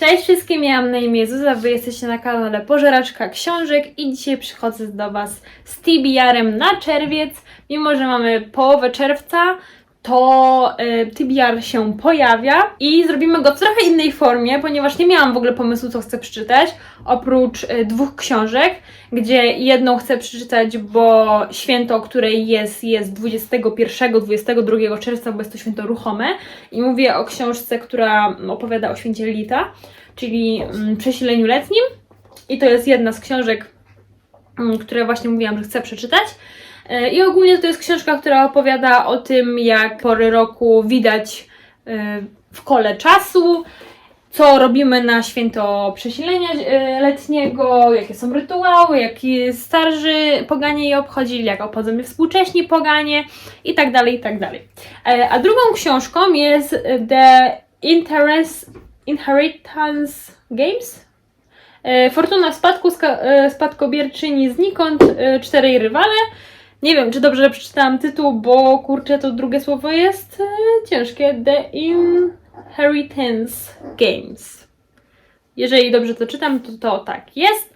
Cześć wszystkim, ja mam na imię Zuza, wy jesteście na kanale Pożeraczka Książek i dzisiaj przychodzę do Was z TBR-em na czerwiec. Mimo, że mamy połowę czerwca, to y, TBR się pojawia i zrobimy go w trochę innej formie, ponieważ nie miałam w ogóle pomysłu, co chcę przeczytać, oprócz y, dwóch książek, gdzie jedną chcę przeczytać, bo święto, które jest, jest 21-22 czerwca, bo jest to święto ruchome i mówię o książce, która opowiada o święcie Lita, czyli mm, przesileniu letnim i to jest jedna z książek, mm, które właśnie mówiłam, że chcę przeczytać. E, I ogólnie to jest książka, która opowiada o tym, jak pory roku widać e, w kole czasu, co robimy na święto przesilenia e, letniego, jakie są rytuały, jakie starzy poganie je obchodzili, jak obchodzą je współcześni poganie i tak dalej, i tak dalej. A drugą książką jest The Interest, Inheritance Games. Fortuna w spadku, spadkobierczyni znikąd, czterej rywale. Nie wiem, czy dobrze przeczytałam tytuł, bo kurczę, to drugie słowo jest e, ciężkie. The Inheritance Games. Jeżeli dobrze to czytam, to, to tak jest.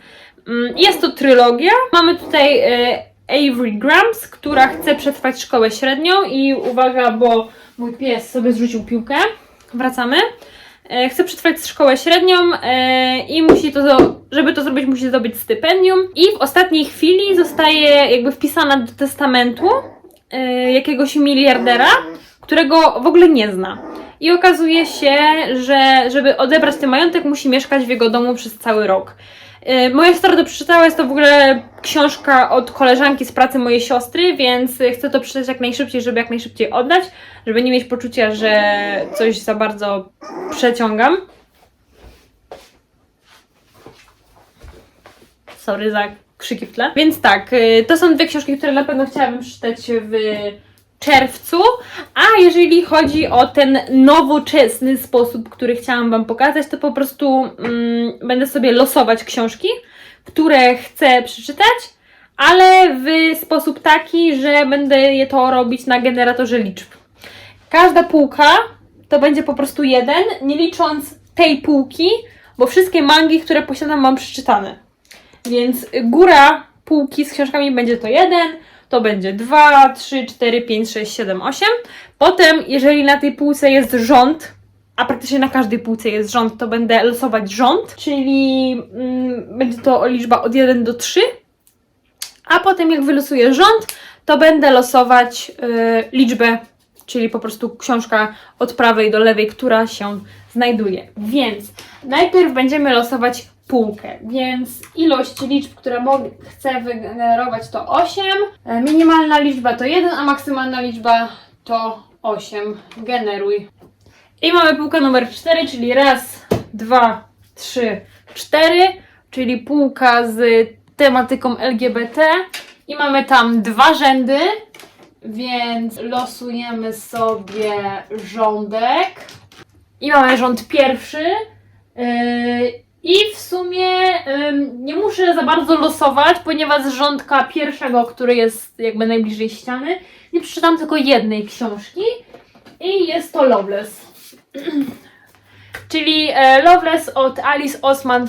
Mm, Jest to trylogia. Mamy tutaj e, Avery Grams, która chce przetrwać szkołę średnią i uwaga, bo mój pies sobie zrzucił piłkę. Wracamy. E, Chce przetrwać szkołę średnią e, i musi to, żeby to zrobić, musi zdobyć stypendium. I w ostatniej chwili zostaje jakby wpisana do testamentu e, jakiegoś miliardera, którego w ogóle nie zna. I okazuje się, że żeby odebrać ten majątek, musi mieszkać w jego domu przez cały rok. E, Moja siostra to przeczytała, jest to w ogóle książka od koleżanki z pracy mojej siostry, więc chcę to przeczytać jak najszybciej, żeby jak najszybciej oddać, żeby nie mieć poczucia, że coś za bardzo przeciągam. Sorry za krzyki w tle. Więc tak, y, to są dwie książki, które na pewno chciałabym przeczytać w czerwcu. A jeżeli chodzi o ten nowoczesny sposób, który chciałam Wam pokazać, to po prostu mm, będę sobie losować książki, które chcę przeczytać, ale w sposób taki, że będę je to robić na generatorze liczb. Każda półka to będzie po prostu jeden, nie licząc tej półki, bo wszystkie mangi, które posiadam, mam przeczytane. Więc góra półki z książkami będzie to jeden, to będzie 2, 3, 4, 5, 6, 7, 8. Potem, jeżeli na tej półce jest rząd, a praktycznie na każdej półce jest rząd, to będę losować rząd, czyli mm, będzie to liczba od 1 do 3. A potem, jak wylosuję rząd, to będę losować y, liczbę, czyli po prostu książka od prawej do lewej, która się znajduje. Więc najpierw będziemy losować półkę, więc ilość liczb, które chcę wygenerować to 8, e, minimalna liczba to 1, a maksymalna liczba to 8. Generuj. I mamy półkę numer 4, czyli raz, dwa, trzy, cztery, czyli półka z tematyką LGBT. I mamy tam dwa rzędy, więc losujemy sobie rządek. I mamy rząd pierwszy. Yy, I w sumie ym, nie muszę za bardzo losować, ponieważ z rządka pierwszego, który jest jakby najbliżej ściany, nie przeczytam tylko jednej książki. I jest to Loveless. Czyli e, Loveless od Alice Osman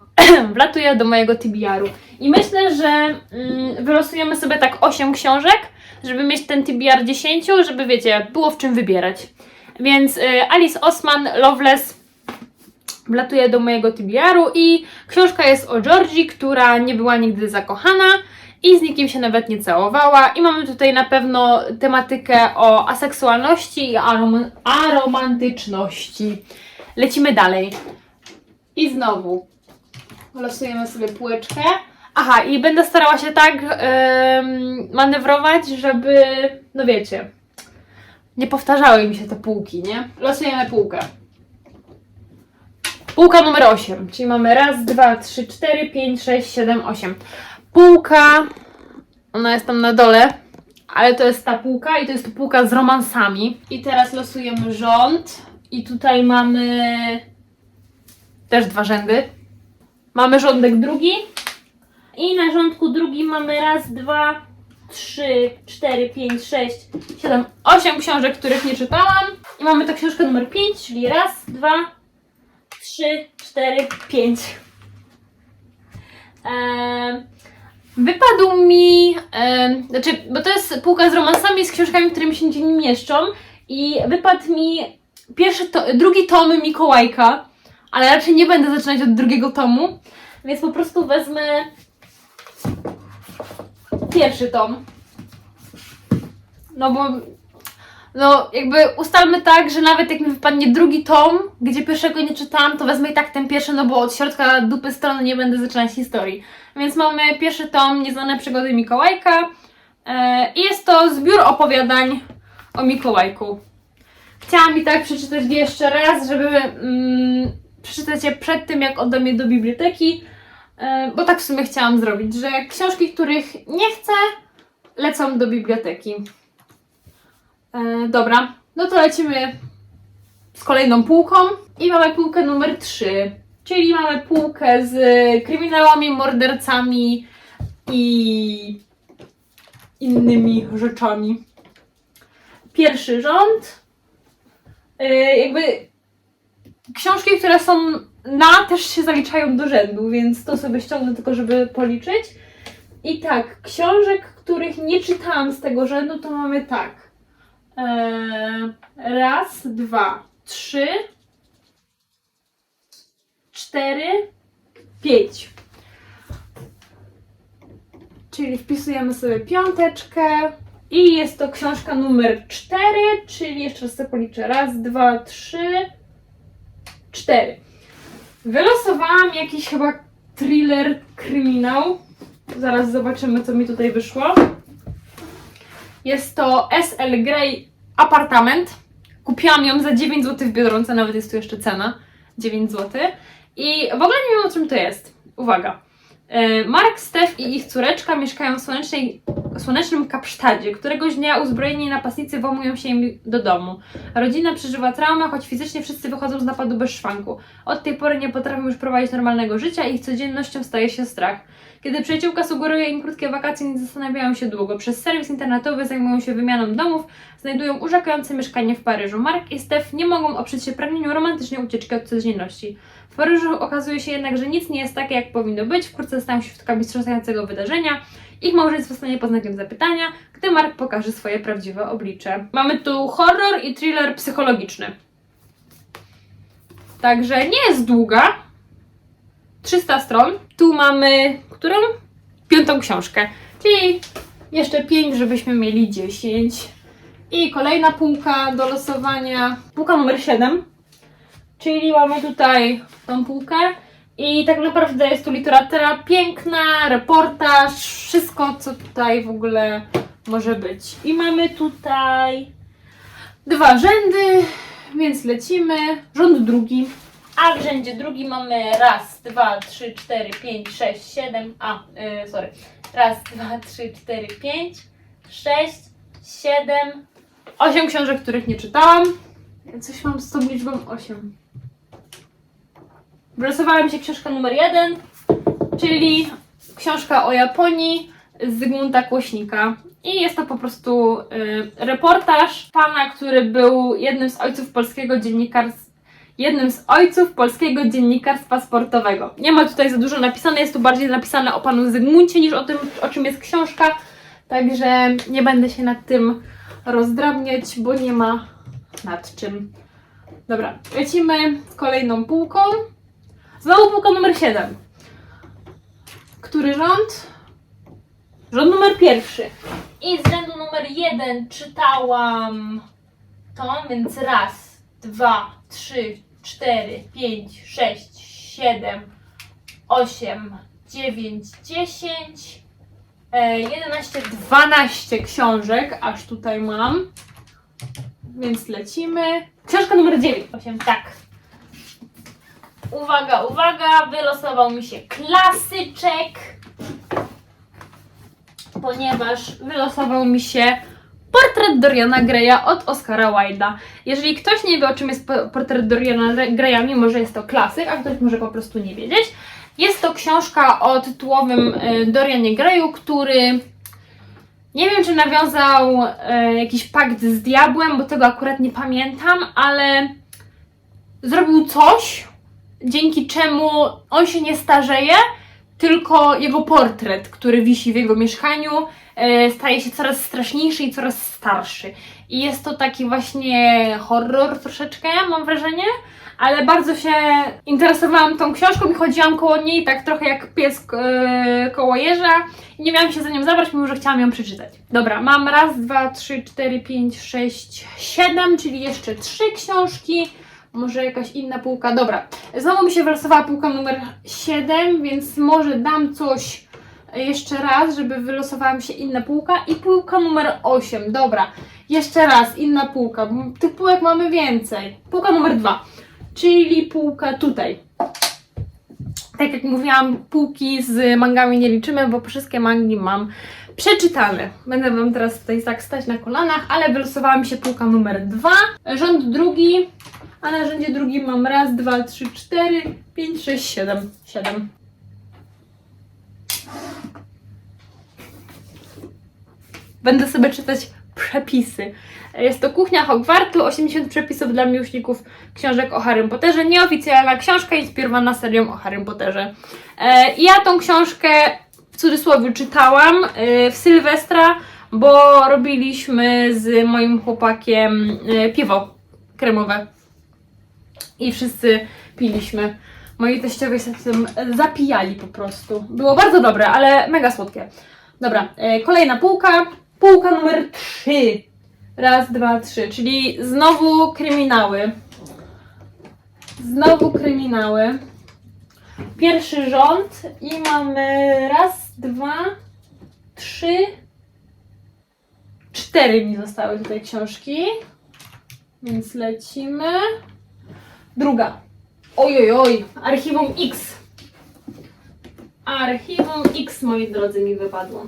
wlatuje do mojego TBR-u. I myślę, że mm, wylosujemy sobie tak 8 książek, żeby mieć ten TBR 10, żeby wiecie, było w czym wybierać. Więc e, Alice Osman Loveless wlatuje do mojego TBR-u i książka jest o Georgii, która nie była nigdy zakochana i z nikim się nawet nie całowała. I mamy tutaj na pewno tematykę o aseksualności i arom aromantyczności. Lecimy dalej. I znowu losujemy sobie półeczkę. Aha, i będę starała się tak em, manewrować, żeby, no wiecie, nie powtarzały mi się te półki, nie? Losujemy półkę. Półka numer 8, czyli mamy raz, dwa, trzy, cztery, pięć, sześć, siedem, osiem. Półka, ona jest tam na dole, ale to jest ta półka i to jest półka z romansami. I teraz losujemy rząd i tutaj mamy też dwa rzędy. Mamy rządek drugi i na rządku drugim mamy raz, dwa, trzy, cztery, pięć, sześć, siedem, osiem książek, których nie czytałam. I mamy to książkę numer 5, czyli raz, dwa, trzy, cztery, pięć. Eee, wypadł mi, em, znaczy, bo to jest półka z romansami, z książkami, które mi się nie mieszczą i wypadł mi pierwszy to, drugi tom Mikołajka, ale raczej nie będę zaczynać od drugiego tomu, więc po prostu wezmę pierwszy tom. No bo no, jakby ustalmy tak, że nawet jak mi wypadnie drugi tom, gdzie pierwszego nie czytałam, to wezmę i tak ten pierwszy, no bo od środka dupy strony nie będę zaczynać historii. Więc mamy pierwszy tom Nieznane przygody Mikołajka e, i jest to zbiór opowiadań o Mikołajku. Chciałam i tak przeczytać je jeszcze raz, żeby mm, przeczytać je przed tym, jak oddam je do biblioteki, e, bo tak w sumie chciałam zrobić, że książki, których nie chcę, lecą do biblioteki. E, dobra, no to lecimy z kolejną półką i mamy półkę numer 3, czyli mamy półkę z kryminałami, mordercami i innymi rzeczami. Pierwszy rząd, e, jakby książki, które są na też się zaliczają do rzędu, więc to sobie ściągnę tylko, żeby policzyć. I tak, książek, których nie czytałam z tego rzędu, to mamy tak. Eee, raz, dwa, trzy, cztery, pięć. Czyli wpisujemy sobie piąteczkę. I jest to książka numer cztery, czyli jeszcze raz sobie policzę. Raz, dwa, trzy, cztery. Wylosowałam jakiś chyba thriller, kryminał. Zaraz zobaczymy, co mi tutaj wyszło. Jest to SL Grey Apartament. Kupiłam ją za 9 zł w Biedronce, nawet jest tu jeszcze cena. 9 zł. I w ogóle nie wiem o czym to jest. Uwaga. E, Mark, Steph i ich córeczka mieszkają w słonecznej, słonecznym Kapsztadzie. Któregoś dnia uzbrojeni napastnicy włamują się im do domu. Rodzina przeżywa traumę, choć fizycznie wszyscy wychodzą z napadu bez szwanku. Od tej pory nie potrafią już prowadzić normalnego życia i ich codziennością staje się strach. Kiedy przyjaciółka sugeruje im krótkie wakacje, nie zastanawiają się długo. Przez serwis internetowy zajmują się wymianą domów, znajdują urzekające mieszkanie w Paryżu. Mark i Steph nie mogą oprzeć się pragnieniu romantycznej ucieczki od codzienności. Paryżu okazuje się jednak, że nic nie jest takie, jak powinno być. Wkrótce stają się świadkami wstrząsającego wydarzenia. Ich małżeństwo stanie pod znakiem zapytania, gdy Mark pokaże swoje prawdziwe oblicze. Mamy tu horror i thriller psychologiczny. Także nie jest długa. 300 stron. Tu mamy którą? Piątą książkę. Czyli jeszcze 5, żebyśmy mieli 10. I kolejna półka do losowania. Półka numer 7. Czyli mamy tutaj tą półkę. I tak naprawdę jest tu literatura piękna, reportaż, wszystko co tutaj w ogóle może być. I mamy tutaj dwa rzędy, więc lecimy. Rząd drugi. A w rzędzie drugi mamy raz, dwa, trzy, cztery, pięć, sześć, siedem. A, yy, sorry. Raz, dwa, trzy, cztery, pięć, sześć, siedem, osiem książek, których nie czytałam. Ja Coś mam z tą liczbą 8. Wylosowała mi się książka numer jeden, czyli książka o Japonii Zygmunta Kłośnika. I jest to po prostu y, reportaż pana, który był jednym z ojców polskiego dziennikarstwa jednym z ojców polskiego dziennikarstwa sportowego. Nie ma tutaj za dużo napisane, jest tu bardziej napisane o panu Zygmuncie niż o tym, o czym jest książka, także nie będę się nad tym rozdrabniać, bo nie ma nad czym. Dobra, lecimy kolejną półką. Znowu półka numer 7. Który rząd? Rząd numer pierwszy. I z rzędu numer jeden czytałam to, więc raz, dwa, trzy, cztery, pięć, sześć, siedem, osiem, dziewięć, dziesięć, e, jedenaście, dwanaście książek, aż tutaj mam. Więc lecimy. Książka numer 9. 8, tak. Uwaga, uwaga, wylosował mi się klasyczek, ponieważ wylosował mi się portret Doriana Greya od Oscara Wilde'a. Jeżeli ktoś nie wie, o czym jest po- portret Doriana Greya, mimo że jest to klasyk, a ktoś może po prostu nie wiedzieć, jest to książka o tytułowym y, Dorianie Greyu, który nie wiem, czy nawiązał e, jakiś pakt z diabłem, bo tego akurat nie pamiętam, ale zrobił coś, dzięki czemu on się nie starzeje, tylko jego portret, który wisi w jego mieszkaniu, e, staje się coraz straszniejszy i coraz starszy. I jest to taki właśnie horror troszeczkę, mam wrażenie, ale bardzo się interesowałam tą książką i chodziłam koło niej tak trochę jak pies e, koło jeża i nie miałam się za nią zabrać, mimo że chciałam ją przeczytać. Dobra, mam raz, dwa, trzy, cztery, pięć, sześć, siedem, czyli jeszcze trzy książki. Może jakaś inna półka. Dobra, znowu mi się wylosowała półka numer 7, więc może dam coś jeszcze raz, żeby wylosowała mi się inna półka. I półka numer 8. Dobra, jeszcze raz inna półka. Tych półek mamy więcej. Półka numer 2, czyli półka tutaj. Tak jak mówiłam, półki z mangami nie liczymy, bo wszystkie mangi mam przeczytane. Będę Wam teraz tutaj tak stać na kolanach, ale wylosowała mi się półka numer 2. Rząd drugi, a na rzędzie drugim mam raz, dwa, trzy, cztery, pięć, sześć, siedem. Siedem. Będę sobie czytać przepisy. Jest to Kuchnia Hogwartu, 80 przepisów dla miłośników książek o Harrym Potterze. Nieoficjalna książka inspirowana serią o Harrym Potterze. E, ja tą książkę w cudzysłowie czytałam e, w Sylwestra, bo robiliśmy z moim chłopakiem e, piwo kremowe i wszyscy piliśmy. Moi teściowie się tym zapijali po prostu. Było bardzo dobre, ale mega słodkie. Dobra, e, kolejna półka. Półka numer 3. Raz, dwa, trzy, czyli znowu kryminały. Znowu kryminały. Pierwszy rząd i mamy raz, dwa, trzy, cztery mi zostały tutaj książki. Więc lecimy. Druga. Oj, oj, oj. Archiwum X. Archiwum X, moi drodzy, mi wypadło.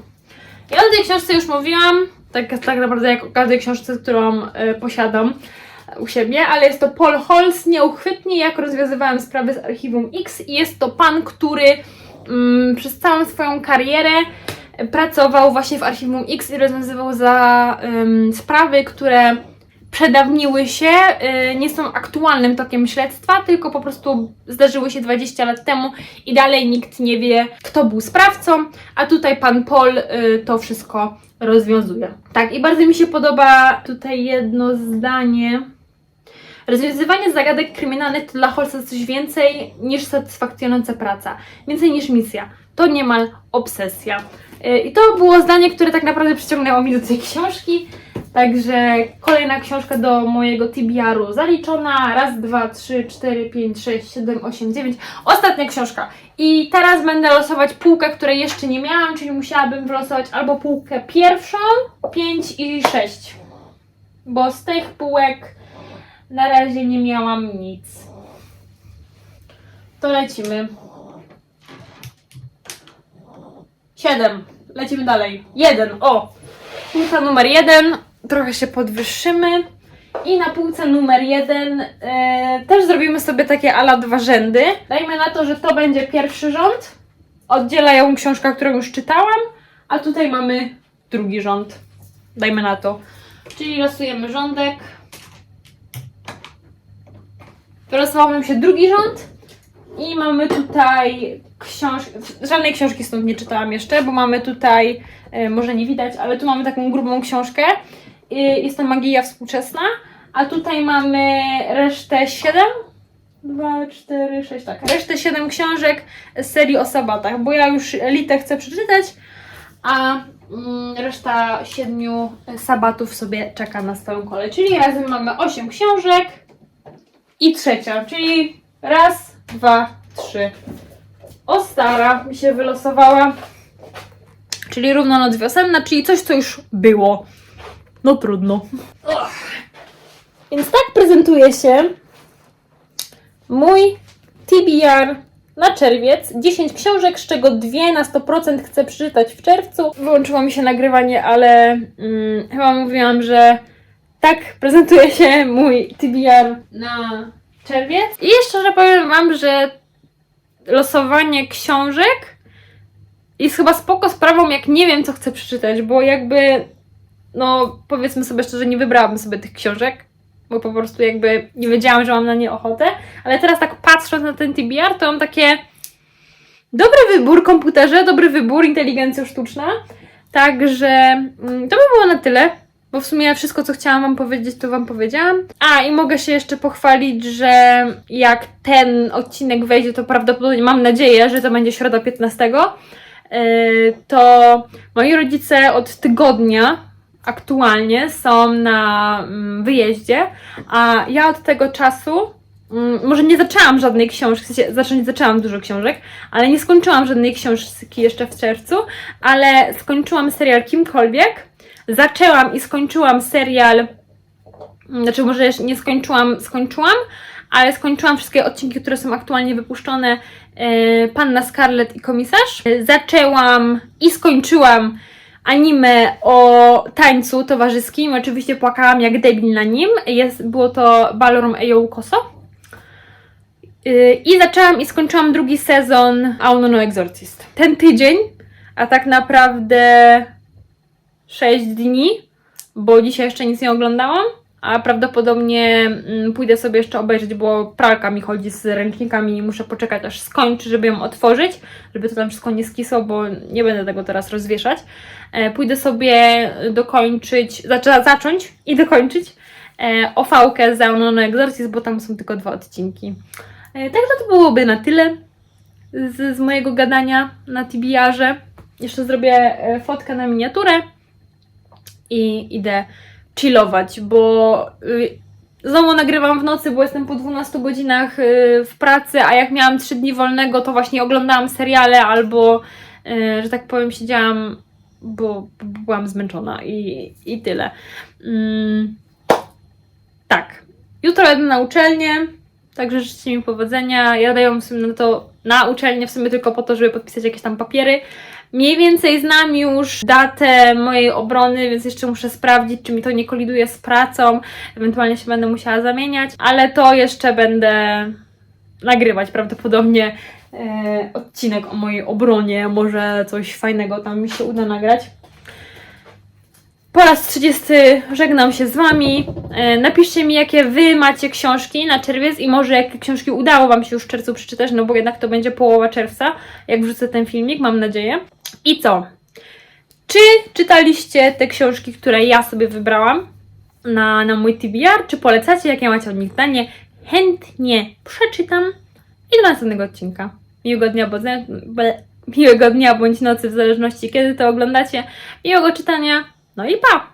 Ja o tej książce już mówiłam, tak, tak naprawdę jak o każdej książce, którą e, posiadam u siebie, ale jest to Paul Holz, nieuchwytnie jak rozwiązywałem sprawy z Archiwum X i jest to pan, który mm, przez całą swoją karierę pracował właśnie w Archiwum X i rozwiązywał za ym, sprawy, które przedawniły się, y, nie są aktualnym tokiem śledztwa, tylko po prostu zdarzyły się 20 lat temu i dalej nikt nie wie, kto był sprawcą, a tutaj pan Paul y, to wszystko rozwiązuje. Tak, i bardzo mi się podoba tutaj jedno zdanie. Rozwiązywanie zagadek kryminalnych to dla Holsa coś więcej niż satysfakcjonująca praca, więcej niż misja. To niemal obsesja. Y, I to było zdanie, które tak naprawdę przyciągnęło mi do tej książki. Także kolejna książka do mojego TBR-u zaliczona. Raz, dwa, trzy, cztery, pięć, sześć, siedem, osiem, dziewięć. Ostatnia książka. I teraz będę losować półkę, której jeszcze nie miałam, czyli musiałabym wylosować albo półkę pierwszą, pięć i sześć. Bo z tych półek na razie nie miałam nic. To lecimy. Siedem. Lecimy dalej. Jeden. O! Półka numer jeden. Trochę się podwyższymy. I na półce numer jeden e, też zrobimy sobie takie ala dwa rzędy. Dajmy na to, że to będzie pierwszy rząd. Oddziela ją książka, którą już czytałam. A tutaj mamy drugi rząd. Dajmy na to. Czyli losujemy rządek. Wylosował nam się drugi rząd. I mamy tutaj książkę. Żadnej książki stąd nie czytałam jeszcze, bo mamy tutaj, e, może nie widać, ale tu mamy taką grubą książkę. Jest to magia współczesna. A tutaj mamy resztę 7. 2, 4, 6, tak. Resztę 7 książek z serii o sabatach, bo ja już Litę chcę przeczytać, a mm, reszta 7 sabatów sobie czeka na swoją kolej. Czyli razem mamy 8 książek i trzecia, czyli raz, dwa, trzy. O stara mi się wylosowała. Czyli równo noc wiosenna, czyli coś, co już było. No trudno. Więc tak prezentuje się mój TBR na czerwiec. 10 książek, z czego dwie na 100% chcę przeczytać w czerwcu. Wyłączyło mi się nagrywanie, ale mm, chyba mówiłam, że tak prezentuje się mój TBR na czerwiec. I jeszcze, że powiem Wam, że losowanie książek jest chyba spoko sprawą, jak nie wiem, co chcę przeczytać, bo jakby, no powiedzmy sobie szczerze, nie wybrałabym sobie tych książek, bo po prostu jakby nie wiedziałam, że mam na nie ochotę, ale teraz tak patrząc na ten TBR, to mam takie dobry wybór komputerze, dobry wybór inteligencja sztuczna, także mm, to by było na tyle. Bo w sumie wszystko, co chciałam Wam powiedzieć, to Wam powiedziałam. A, i mogę się jeszcze pochwalić, że jak ten odcinek wejdzie, to prawdopodobnie mam nadzieję, że to będzie środa 15. yy, To moi rodzice od tygodnia aktualnie są na mm, wyjeździe, a ja od tego czasu mm, może nie zaczęłam żadnej książki, w sensie zacząć zaczęłam dużo książek, ale nie skończyłam żadnej książki jeszcze w czerwcu, ale skończyłam serial Kimkolwiek, zaczęłam i skończyłam serial, znaczy może jeszcze nie skończyłam, skończyłam, ale skończyłam wszystkie odcinki, które są aktualnie wypuszczone, e, Panna Scarlett i Komisarz. Zaczęłam i skończyłam anime o tańcu towarzyskim, oczywiście płakałam jak debil na nim, Jest, było to Ballroom Eyo Koso. Yy, I zaczęłam i skończyłam drugi sezon Auno no Exorcist. Ten tydzień, a tak naprawdę 6 dni, bo dzisiaj jeszcze nic nie oglądałam, a prawdopodobnie mm, pójdę sobie jeszcze obejrzeć, bo pralka mi chodzi z ręcznikami i muszę poczekać aż skończy, żeby ją otworzyć, żeby to tam wszystko nie skisło, bo nie będę tego teraz rozwieszać. E, Pójdę sobie dokończyć, zaczę, zacząć i dokończyć e, ofałkę z no Exorcist, bo tam są tylko dwa odcinki. E, Także to byłoby na tyle z, z mojego gadania na TBR-ze. Jeszcze zrobię fotkę na miniaturę i idę chillować, bo y, znowu nagrywam w nocy, bo jestem po 12 godzinach y, w pracy, a jak miałam 3 dni wolnego, to właśnie oglądałam seriale albo, y, że tak powiem, siedziałam, bo, byłam zmęczona i, i tyle. Mm, tak. Jutro jadę na uczelnię, także życzcie mi powodzenia. Jadę ją w sumie na to na uczelnię w sumie tylko po to, żeby podpisać jakieś tam papiery. Mniej więcej znam już datę mojej obrony, więc jeszcze muszę sprawdzić, czy mi to nie koliduje z pracą. Ewentualnie się będę musiała zamieniać, ale to jeszcze będę nagrywać prawdopodobnie e, odcinek o mojej obronie. Może coś fajnego tam mi się uda nagrać. Po raz 30 żegnam się z Wami. E, Napiszcie mi, jakie Wy macie książki na czerwiec i może jakie książki udało Wam się już w czerwcu przeczytać, no bo jednak to będzie połowa czerwca, jak wrzucę ten filmik, mam nadzieję. I co? Czy czytaliście te książki, które ja sobie wybrałam na, na mój TBR? Czy polecacie, jakie macie od nich zdanie? Chętnie przeczytam i do następnego odcinka. Miłego dnia, bądź, miłego dnia bądź nocy, w zależności kiedy to oglądacie. Miłego czytania. No i pa!